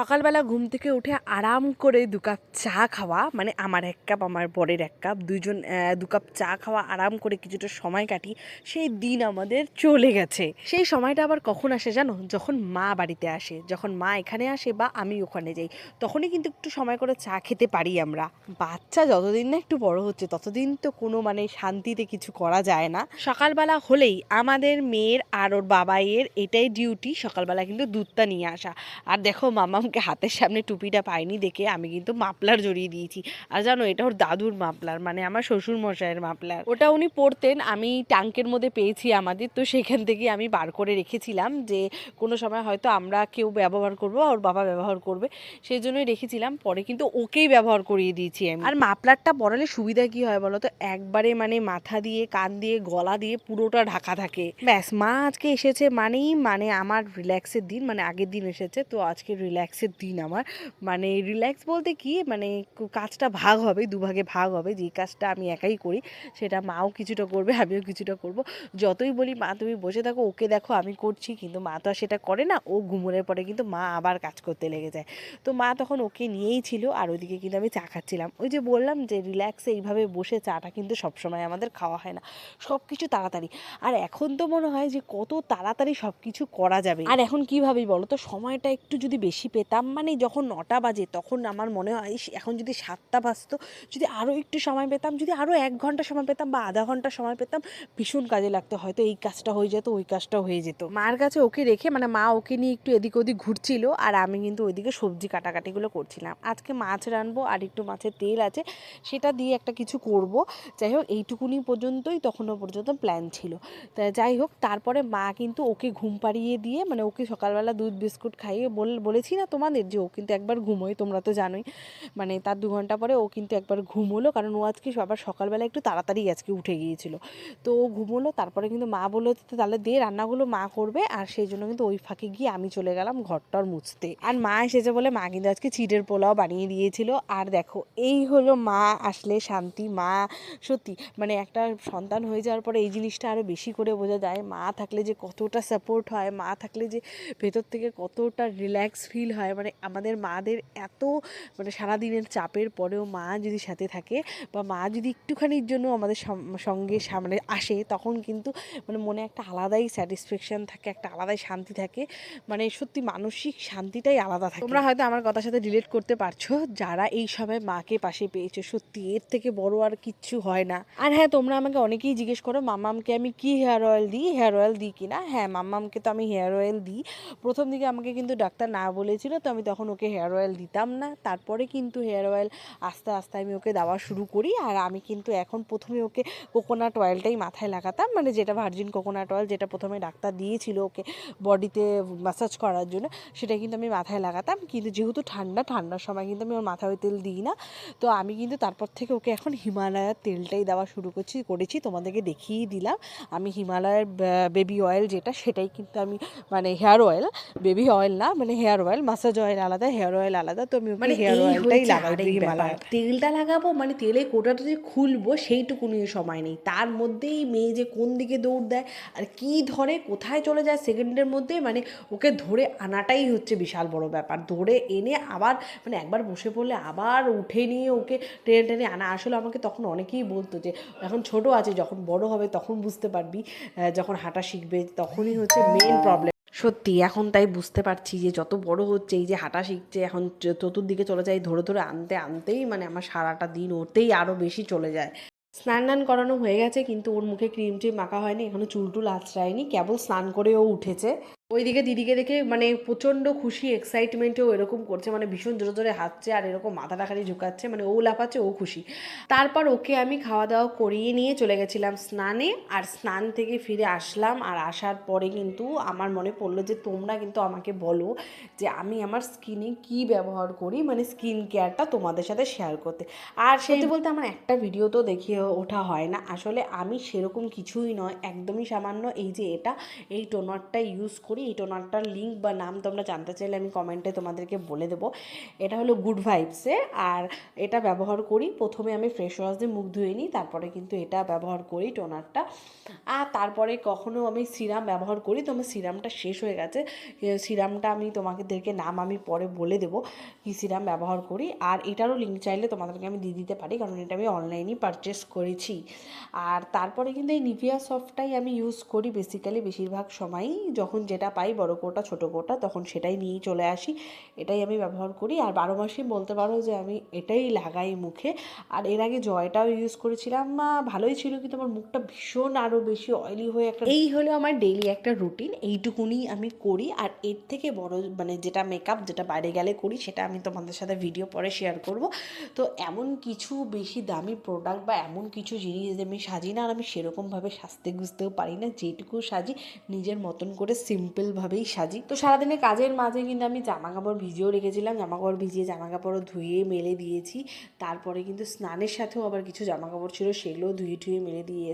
সকালবেলা ঘুম থেকে উঠে আরাম করে দু কাপ চা খাওয়া মানে আমার এক কাপ, আমার বরের এক কাপ দুজন দু কাপ চা খাওয়া, আরাম করে কিছুটা সময় কাটি সেই দিন আমাদের চলে গেছে। সেই সময়টা আবার কখন আসে জানো? যখন মা বাড়িতে আসে, যখন মা এখানে আসে বা আমি ওখানে যাই, তখনই কিন্তু একটু সময় করে চা খেতে পারি আমরা। বাচ্চা যতদিন না একটু বড় হচ্ছে, ততদিন তো কোনো মানে শান্তিতে কিছু করা যায় না। সকালবেলা হলেই আমাদের মেয়ের আর ওর বাবাইয়ের এটাই ডিউটি সকালবেলা কিন্তু দুধটা নিয়ে আসা। আর দেখো মামামকে হাতের সামনে টুপিটা পাইনি দেখে আমি কিন্তু মাপলার জড়িয়ে দিয়েছি। আর জানো, এটা ওর দাদুর মাপলার মানে আমার শ্বশুর মশাইয়ের মাপলার ওটা উনি পড়তেন আমি ট্যাঙ্কের মধ্যে পেয়েছি আমাদের, তো সেখান থেকে আমি বার করে রেখেছিলাম যে কোনো সময় হয়তো আমরা কেউ ব্যবহার করব ওর বাবা ব্যবহার করবে, সেই জন্যই রেখেছিলাম। পরে কিন্তু ওকেই ব্যবহার করিয়ে দিয়েছি আমি। আর মাপলারটা পরালে সুবিধা কি হয় বলো তো? একবারে মানে মাথা দিয়ে, কান দিয়ে, গলা দিয়ে পুরোটা ঢাকা থাকে। ব্যাস, মা আজকে এসেছে মানেই মানে আমার রিল্যাক্সের দিন মানে আগের দিন এসেছে, তো আজকে রিল্যাক্সের দিন আমার। মানে রিল্যাক্স বলতে কি মানে কাজটা ভাগ হবে, দুভাগে ভাগ হবে। যে কাজটা আমি একাই করি, সেটা মাও কিছুটা করবে, আমিও কিছুটা করব। যতই বলি, মা, তুমি বসে থাকো, ওকে দেখো, আমি করছি। কিন্তু মা তো আর সেটা করে না, ও ঘুমোনোর পরে কিন্তু মা আবার কাজ করতে লেগে যায়। তো মা তখন ওকে নিয়েই ছিল, আর ওইদিকে কিন্তু আমি চা খাচ্ছিলাম। ওই যে বললাম যে রিল্যাক্সে এইভাবে বসে চাটা কিন্তু সবসময় আমাদের খাওয়া হয় না। সব কিছু তাড়াতাড়ি। আর এখন তো মনে হয় যে কত তাড়াতাড়ি সব কিছু করা যাবে। আর এখন কীভাবেই বলো তো, সময়টা একটু যদি বেশি পেতাম মানে যখন নটা বাজে তখন আমার মনে হয় এখন যদি সাতটা বাজতো, যদি আরও একটু সময় পেতাম, যদি আরও এক ঘণ্টা সময় পেতাম বা আধা ঘণ্টা সময় পেতাম, ভীষণ কাজে লাগতো। হয়তো এই কাজটা হয়ে যেত, ওই কাজটা হয়ে যেত। মার কাছে ওকে রেখে মানে মা ওকে নিয়ে একটু এদিক ওদিক ঘুরছিল, আর আমি কিন্তু ওইদিকে সবজি কাটাকাটিগুলো করছিলাম। আজকে মাছ রানবো আর একটু মাছের তেল আছে, সেটা দিয়ে একটা কিছু করব। যাই হোক, এইটুকুনি পর্যন্তই, তখনও পর্যন্ত প্ল্যান ছিল। তা যাই হোক, তারপরে মা কিন্তু ওকে ঘুম পাড়িয়ে দিয়ে মানে ওকে সকালবেলা দুধ বিস্কুট খাইয়ে বল, বলেছি না তোমাদের যে ও কিন্তু একবার ঘুমোয়, তোমরা তো জানোই। মানে তার দু ঘণ্টা পরে ও কিন্তু একবার ঘুমোলো, কারণ ও আজকে সবার সকালবেলা একটু তাড়াতাড়ি আজকে উঠে গিয়েছিল। তো ও ঘুমোলো, তারপরে কিন্তু মা বলল তাহলে দে রান্নাগুলো মা করবে। আর সেই জন্য কিন্তু ওই ফাঁকে গিয়ে আমি চলে গেলাম ঘরটর মুছতে। আর মা এসেছে বলে মা কিন্তু আজকে চিটের পোলাও বানিয়ে দিয়েছিল। আর দেখো, এই হলো মা আসলে শান্তি। মা সত্যি মানে একটা সন্তান হয়ে যাওয়ার পরে এই জিনিসটা আরও বেশি করে বোঝা যায়। মা থাকলে যে কতটা সাপোর্ট হয়, মা থাকলে যে ভেতর থেকে কতটা রিল্যাক্স ফিল হয় মানে আমাদের মাদের এত মানে সারাদিনের চাপের পরেও মা যদি সাথে থাকে বা মা যদি একটুখানির জন্য আমাদের সঙ্গে সামনে আসে, তখন কিন্তু মানে মনে একটা আলাদাই স্যাটিসফ্যাকশন থাকে, একটা আলাদাই শান্তি থাকে। মানে সত্যি মানসিক শান্তিটাই আলাদা থাকে। তোমরা হয়তো আমার কথার সাথে রিলেট করতে পারছ, যারা এই সময় মাকে পাশে পেয়েছ, সত্যি এর থেকে বড় আর কিচ্ছু হয় না। আর হ্যাঁ তোমরা আমাকে অনেকেই জিজ্ঞেস করো মামামকে আমি কি হেয়ার অয়েল দিই? হেয়ার অয়েল দিই কিনা হ্যাঁ মামামকে তো আমি হেয়ার অয়েল দিই। প্রথম দিকে আমাকে কিন্তু ডাক্তার না বলেছিল তো আমি তখন ওকে হেয়ার অয়েল দিতাম না। তারপরে কিন্তু হেয়ার অয়েল আস্তে আস্তে আমি ওকে দেওয়া শুরু করি। আর আমি কিন্তু এখন প্রথমে ওকে কোকোনাট অয়েলটাই মাথায় লাগাতাম। মানে যেটা ভার্জিন কোকোনাট অয়েল যেটা প্রথমে ডাক্তার দিয়েছিল ওকে বডিতে ম্যাসাজ করার জন্য, সেটা কিন্তু আমি মাথায় লাগাতাম। কিন্তু যেহেতু ঠান্ডা, ঠান্ডার সময় কিন্তু আমি ওর মাথায় ওই তেল দিই না। তো আমি কিন্তু তারপর থেকে ওকে এখন হিমালয়ার তেলটাই দেওয়া শুরু করছি, করেছি। তোমাদেরকে দেখিয়েই দিলাম। আমি হিমালয়ের বেবি অয়েল যেটা, সেটাই কিন্তু আমি মানে হেয়ার অয়েল বেবি অয়েল না মানে হেয়ার অয়েল মাসাজ অয়েল আলাদা হেয়ার অয়েল আলাদা তো আমি মানে হেয়ার অয়েলটাই লাগাই তেলটা লাগাবো মানে তেলে কোটাটা যে খুলবো সেইটুকুনি সময় নেই। তার মধ্যেই মেয়ে যে কোন দিকে দৌড় দেয় আর কি ধরে কোথায় চলে যায় সেকেন্ডের মধ্যে মানে ওকে ধরে আনাটাই হচ্ছে বিশাল বড় ব্যাপার। ধরে এনে আবার মানে একবার বসে পড়লে আবার উঠে নিয়ে ওকে টেনে টেনে আনা। আসলে আমাকে তখন অনেকেই বলতো যে এখন ছোট আছে যখন বড় হবে তখন বুঝতে পারবি যখন হাঁটা শিখবে তখনই হচ্ছে মেন প্রবলেম সত্যি, এখন তাই বুঝতে পারছি যে যত বড় হচ্ছে, এই যে হাঁটা শিখছে, এখন চতুর্দিকে চলে যায়, ধরে ধরে আনতে আনতেই মানে আমার সারাটা দিন ওতেই আরও বেশি চলে যায়। স্নান টান করানো হয়ে গেছে, কিন্তু ওর মুখে ক্রিম ট্রিম মাখা হয়নি এখনও চুল টুল আঁচড়ায়নি, কেবল স্নান করেও উঠেছে। ওইদিকে দিদিকে দেখে মানে প্রচণ্ড খুশি এক্সাইটমেন্টেও এরকম করছে মানে ভীষণ জোরে জোরে হাঁটছে আর এরকম মাথাটা খালি ঝুঁকাচ্ছে মানে ও লাফাচ্ছে ও খুশি। তারপর ওকে আমি খাওয়া দাওয়া করিয়ে নিয়ে চলে গেছিলাম স্নানে আর স্নান থেকে ফিরে আসলাম আর আসার পরে কিন্তু আমার মনে পড়ল যে তোমরা কিন্তু আমাকে বলো যে আমি আমার স্কিনে কি ব্যবহার করি মানে স্কিন কেয়ারটা তোমাদের সাথে শেয়ার করতে। আর সত্যি বলতে আমার একটা ভিডিও তো দেখিয়ে ওঠা হয় না। আসলে আমি সেরকম কিছুই নয় একদমই সামান্য এই যে এটা এই টোনারটা ইউজ করি এই টোনারটার লিঙ্ক বা নাম তোমরা জানতে চাইলে আমি কমেন্টে তোমাদেরকে বলে দেবো। এটা হলো গুড ভাইবসে আর এটা ব্যবহার করি, প্রথমে আমি ফ্রেশ ওয়াশ দিয়ে মুখ ধুয়ে নিই, তারপরে কিন্তু এটা ব্যবহার করি টোনারটা। আর তারপরে কখনও আমি সিরাম ব্যবহার করি, তো আমার সিরামটা শেষ হয়ে গেছে। সিরামটা আমি তোমাদেরকে নাম আমি পরে বলে দেবো কি সিরাম ব্যবহার করি। আর এটারও লিঙ্ক চাইলে তোমাদেরকে আমি দিয়ে দিতে পারি, কারণ এটা আমি অনলাইনেই পারচেস করেছি। আর তারপরে কিন্তু এই নিভিয়া সফটটাই আমি ইউজ করি বেসিক্যালি বেশিরভাগ সময়ই, যখন যেটা পাই, বড় কোটা, ছোটো কোটা, তখন সেটাই নিয়েই চলে আসি। এটাই আমি ব্যবহার করি। আর বারো মাসেই বলতে পারো যে আমি এটাই লাগাই মুখে। আর এর আগে জয়টাও ইউজ করেছিলাম। ভালোই ছিল, কিন্তু আমার মুখটা ভীষণ আরও বেশি অয়েলি হয়ে একটা এই হলো আমার ডেইলি একটা রুটিন এইটুকুনি আমি করি। আর এর থেকে বড় মানে যেটা মেকআপ যেটা বাইরে গেলে করি, সেটা আমি তোমাদের সাথে ভিডিও পরে শেয়ার করব। তো এমন কিছু বেশি দামি প্রোডাক্ট বা এমন কিছু জিনিস যে আমি সাজি না, আর আমি সেরকমভাবে সাজতে গুজতেও পারি না। যেটুকু সাজি, নিজের মতন করে সিম্পলভাবেই সাজি। তো সারাদিনের কাজের মাঝে কিন্তু আমি জামা কাপড় ভিজিয়েও রেখেছিলাম। জামা কাপড় ভিজিয়ে জামা কাপড়ও ধুয়ে মেলে দিয়েছি। তারপরে কিন্তু স্নানের সাথেও আবার কিছু জামা কাপড় ছিল, সেগুলোও ধুয়ে ঠুয়ে মেলে দিয়ে